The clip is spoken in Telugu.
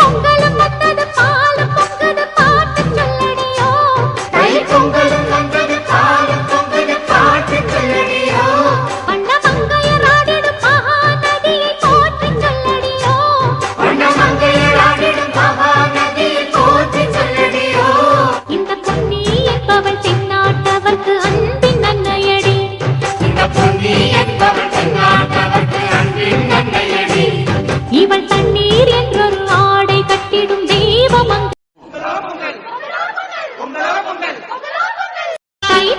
పొంగలం